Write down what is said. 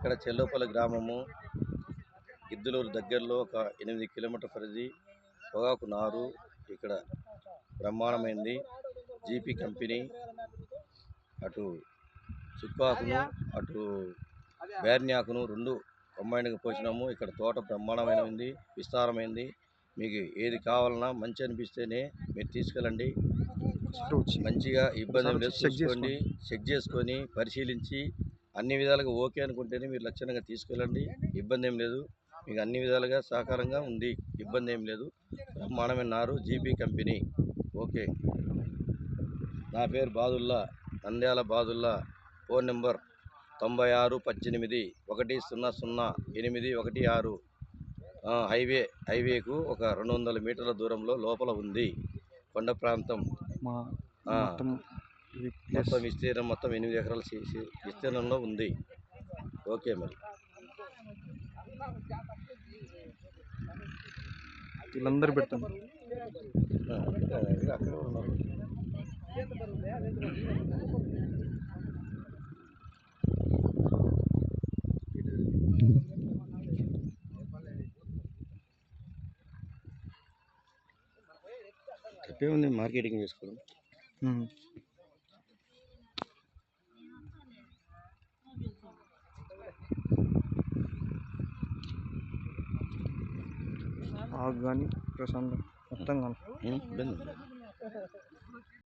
ఇక్కడ చెల్లోపల్లి గ్రామము గిద్దలూరు దగ్గరలో ఒక ఎనిమిది కిలోమీటర్ పరిధి పొగాకు నారు ఇక్కడ బ్రహ్మాండమైంది. జీపీ కంపెనీ అటు చుక్కాకును అటు బేర్న్యాకును రెండు కంబైన్గా పోసినాము. ఇక్కడ తోట బ్రహ్మాండమైనది విస్తారమైంది. మీకు ఏది కావాలన్నా మంచి అనిపిస్తేనే మీరు తీసుకెళ్ళండి. మంచిగా ఇబ్బంది లేదు. చెక్ చూసుకోండి చెక్ చేసుకొని పరిశీలించి అన్ని విధాలుగా ఓకే అనుకుంటేనే మీరు లక్షణంగా తీసుకెళ్ళండి. ఇబ్బంది ఏం లేదు. మీకు అన్ని విధాలుగా సహకారంగా ఉంది. ఇబ్బంది ఏం లేదు. బ్రహ్మాండమైన నారు జీపీ కంపెనీ. ఓకే. నా పేరు బాదుల్లా. నంద్యాల బాదుల్లా. ఫోన్ నెంబర్ తొంభై ఆరు పద్దెనిమిది ఒకటి సున్నా సున్నా ఎనిమిది ఒకటి ఆరు. హైవే హైవేకు ఒక రెండు వందల మీటర్ల దూరంలో లోపల ఉంది. కొండ ప్రాంతం. మొత్తం విస్తీర్ణం మొత్తం ఎనిమిది ఎకరాల సి- సి- విస్తీర్ణంలో ఉంది. ఓకే మరి. వీళ్ళందరూ పెడతాం. అక్కడ ఉన్నారు. మార్కెటింగ్ చేసుకోవడం. ఆర్గానిక్ ప్రశాంతం. మొత్తం